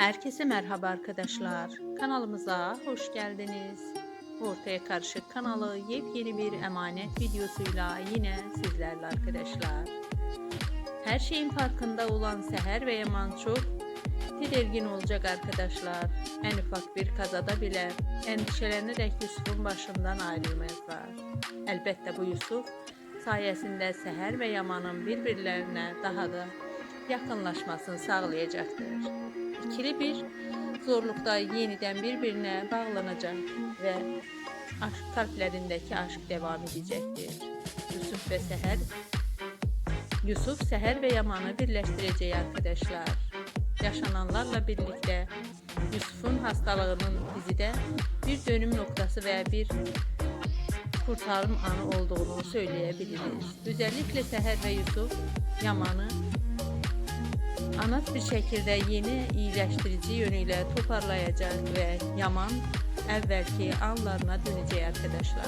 Herkese merhaba arkadaşlar. Kanalımıza hoş geldiniz. Ortaya Karışık kanalı yepyeni bir emanet videosuyla yine sizlerle arkadaşlar. Her şeyin farkında olan Seher ve Yaman çok tedirgin olacak arkadaşlar. En ufak bir kazada bile endişelenerek Yusuf'un başından ayrılmazlar. Elbette bu Yusuf sayesinde Seher ve Yaman'ın birbirlerine daha da yakınlaşmasını sağlayacaktır. İkili bir zorlukta yeniden birbirine bağlanacak ve aşk kalplerindeki aşk devam edecektir. Yusuf ve Seher Yusuf Seher ve Yaman'ı birleştireceği arkadaşlar. Yaşananlarla birlikte Yusuf'un hastalığının dizide bir dönüm noktası veya bir kurtarım anı olduğunu söyleyebiliriz. Özellikle Seher ve Yusuf Yaman'ı anat bir şekilde yeni iyileştirici yönüyle toparlayacak ve Yaman evvelki anlarına döneceği arkadaşlar.